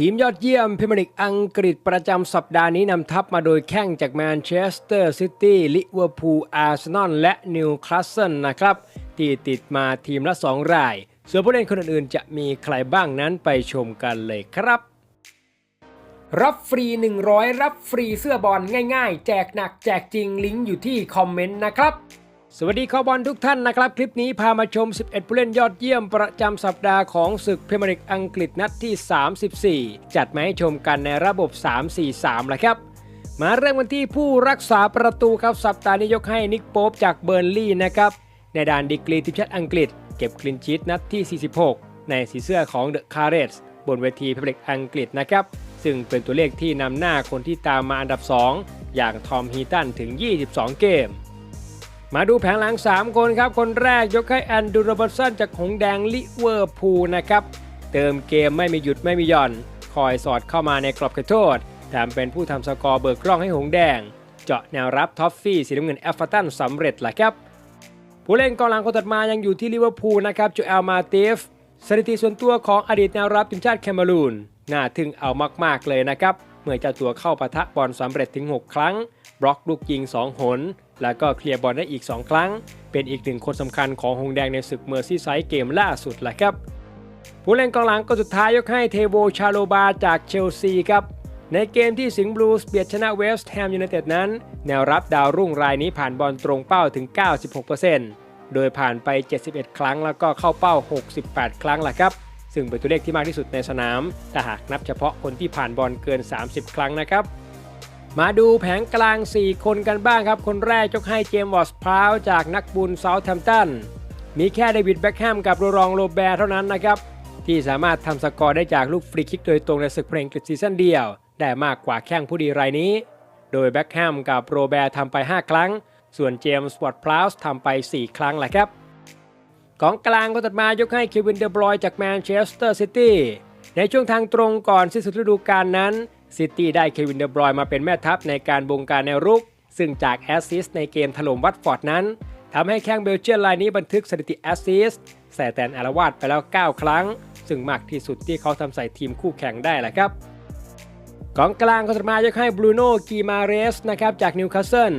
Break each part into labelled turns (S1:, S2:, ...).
S1: ทีมยอดเยี่ยมพรีเมียร์ลีกอังกฤษประจำสัปดาห์นี้นำทัพมาโดยแข้งจากแมนเชสเตอร์ซิตี้ลิเวอร์พูลอาร์เซนอลและนิวคาสเซิลนะครับ ที่ติดมาทีมละ 2 ราย ส่วนผู้เล่นคนอื่นๆ จะมีใครบ้างนั้นไปชมกันเลยครับ รับฟรี 100 รับฟรีเสื้อบอลง่ายๆ แจกหนักแจกจริงลิงก์อยู่ที่คอมเมนต์นะครับ สวัสดีคอบอลทุกท่านนะครับ คลิปนี้พามาชม 11 ผู้เล่นยอดเยี่ยมประจำสัปดาห์ของศึกพรีเมียร์ลีกอังกฤษนัดที่ 34 จัดมาให้ชมกันในระบบ 3-4-3ละครับ มาเริ่มกันที่ผู้รักษาประตูครับสัปดาห์นี้ยกให้นิกโป๊ปจากเบอร์นลี่นะครับ ในด่านดีกรีทีมชาติอังกฤษ เก็บคลินชีตนัดที่ 46 ในสีเสื้อของเดอะคาร์เรสบนเวทีพรีเมียร์ลีกอังกฤษนะครับซึ่งเป็นตัวเลขที่นำหน้าคนที่ตามมาอันดับ 2 อย่างทอมฮีตันถึง 22 เกม มาดูแผงหลัง 3 คนครับ คนแรกยกให้แอนดูโรเบอร์สันจากหงแดงลิเวอร์พูลนะครับ เติมเกมไม่มีหยุดไม่มีหย่อน คอยสอดเข้ามาในกรอบเขตโทษแถมเป็นผู้ทำสกอร์เบิกกล้องให้หงแดง เจาะแนวรับท็อฟฟี่สีน้ำเงินแอฟเฟอร์ตันสำเร็จแหละครับ ผู้เล่นกองหลังคนถัดมายังอยู่ที่ลิเวอร์พูลนะครับจูเอลมาติฟสถิติส่วนตัวของอดีตแนวรับทีมชาติแคเมารูนน่าทึ่งเอามากๆเลยนะครับ มื่อเจ้าตัวเข้าปะทะบอลสำเร็จถึง 6 ครั้ง บล็อกลูกยิง 2 หน แล้วก็เคลียร์บอลได้อีก 2 ครั้ง เป็นอีกหนึ่งคนสำคัญของหงแดงในศึกเมอร์ซี่ไซด์เกมล่าสุดแหละครับ ผู้เล่นกองหลังคนสุดท้ายยกให้เทโบชาโลบาจากเชลซีครับในเกมที่สิงห์บลูส์เบียดชนะเวสต์แฮมยูไนเต็ดนั้น แนวรับดาวรุ่งรายนี้ผ่านบอลตรงเป้าถึง 96%โดยผ่านไป 71 ครั้งแล้วก็เข้าเป้า 68 ครั้งแหละครับ ซึ่งเป็นตัวเลขที่มากที่สุดในสนามถ้าหากนับเฉพาะคนที่ผ่านบอลเกิน 30 ครั้งนะครับ มาดูแผงกลาง 4 คนกันบ้างครับ คนแรกยกให้เจมส์วอสพราวจากนักบุญเซาท์แฮมตันมีแค่เดวิดแบ็คแฮมกับโรรองโรแบร์เท่านั้นนะครับที่สามารถทำสกอร์ได้จากลูกฟรีคิกโดยตรงในศึกเพลงกฤษซีซั่นเดียว ได้มากกว่าแข้งผู้ดีรายนี้ โดยแบ็คแฮมกับโรแบร์ทำไป 5 ครั้ง ส่วนเจมส์วอตพลาวส์ทำไป 4 ครั้งแหละครับ ของกลางคนตัดมายกให้เควินเดอบรอยจากแมนเชสเตอร์ซิตี้ในช่วงทางตรงก่อนสิ้นสุดฤดูกาลนั้นซิตี้ได้เควินเดอบรอยมาเป็นแม่ทัพในการบงการแนวรุก ซึ่งจากแอสซิสต์ในเกมถล่มวัตฟอร์ดนั้นทำให้แข้งเบลเจียนรายนี้บันทึกสถิติแอสซิสต์ใส่แตนอารวาดไปแล้ว 9 ครั้ง ซึ่งมากที่สุดที่เขาทำใส่ทีมคู่แข่งได้แหละครับกองกลางคนถัดมายกให้บรูโน่กีมาเรสนะครับจากนิวคาสเซิล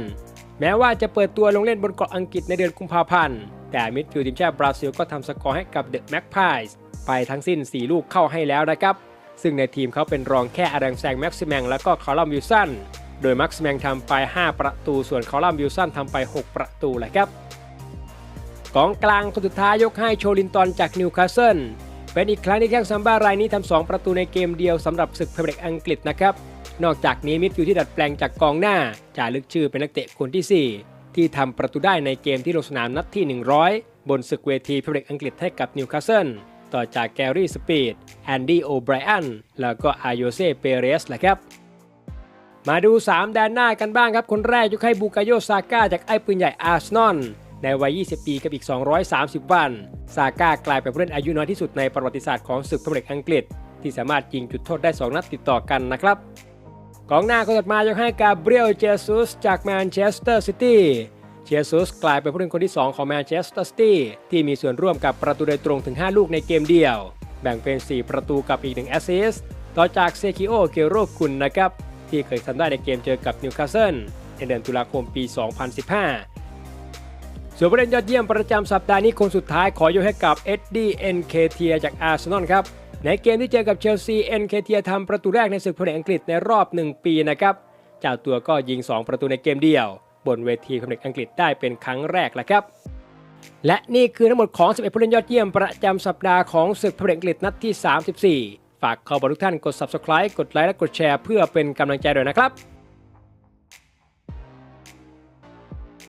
S1: แม้ว่าจะเปิดตัวลงเล่นบนเกาะอังกฤษในเดือนกุมภาพันธ์ แต่มิดฟิลด์ทีมชาติบราซิลก็ทำสกอร์ให้กับเดอะแม็กพายส์ไปทั้งสิ้น 4 ลูกเข้าให้แล้วนะครับ ซึ่งในทีมเขาเป็นรองแค่อารังแซงแม็กซิแมงแล้วก็คอลัมวิลสัน โดยแม็กซิแมงทำไป 5 ประตู ส่วนคอลัมวิลสันทำไป 6 ประตูแหละครับกองกลางคนสุดท้ายยกให้โชลินตันจากนิวคาสเซิลเป็นอีกครั้งที่แข้งซัมบ้ารายนี้ทำ2ประตูในเกมเดียวสำหรับศึกพรีเมียร์ลีกอังกฤษนะครับ นอกจากนี้มิดฟิลด์ที่ดัดแปลงจากกองหน้าจ่าลึกชื่อเป็นนักเตะคนที่ 4 ที่ทำประตูได้ในเกมที่ลงสนามนัดที่ 100 บนศึกเวทีพรีเมียร์ลีกอังกฤษให้กับนิวคาสเซิลต่อจากแกรี่สปีดแอนดี้โอไบรอันแล้วก็อาโยเซ่เปเรสแหละครับ มาดู 3 แดนหน้ากันบ้างครับ คนแรกยกให้บูกาโยซาก้าจากไอ้ปืนใหญ่อาร์เซนอลในวัย 20 ปีกับอีก 230 วัน ซาก้ากลายเป็นผู้เล่นอายุน้อยที่สุดในประวัติศาสตร์ของศึกพรีเมียร์ลีกอังกฤษ ที่สามารถยิงจุดโทษได้ 2 นัดติดต่อกันนะครับ กองหน้าคนถัดมายกให้กาเบรียลเจซุสจากแมนเชสเตอร์ซิตี้เจซุสกลายเป็นผู้เล่นคนที่ 2 ของแมนเชสเตอร์ซิตี้ที่มีส่วนร่วมกับประตูโดยตรงถึง 5 ลูกในเกมเดียว แบ่งเป็น 4 ประตูกับอีก 1 แอสซิสต์ต่อจากเซคิโอเกโรกุนนะครับ ที่เคยทำได้ในเกมเจอกับนิวคาสเซิลในเดือนตุลาคมปี 2015 ส่วนผู้เล่นยอดเยี่ยมประจำสัปดาห์นี้คนสุดท้ายขอยกให้กับเอ็ดดี้เอ็นเคเทียจากอาร์เซนอลครับ ในเกมที่เจอกับเชลซีเอ็นเคเทียทำประตูแรกในศึกพรีเมียร์อังกฤษในรอบ 1 ปีนะครับ เจ้าตัวก็ยิง 2 ประตูในเกมเดียว บนเวทีพรีเมียร์อังกฤษได้เป็นครั้งแรกแหละครับ และนี่คือทั้งหมดของ 11 ผู้เล่นยอดเยี่ยมประจำสัปดาห์ของศึกพรีเมียร์อังกฤษนัดที่ 34 ฝากขอบอกทุกท่านกด subscribe กดไลค์และกดแชร์เพื่อเป็นกำลังใจด้วยนะครับ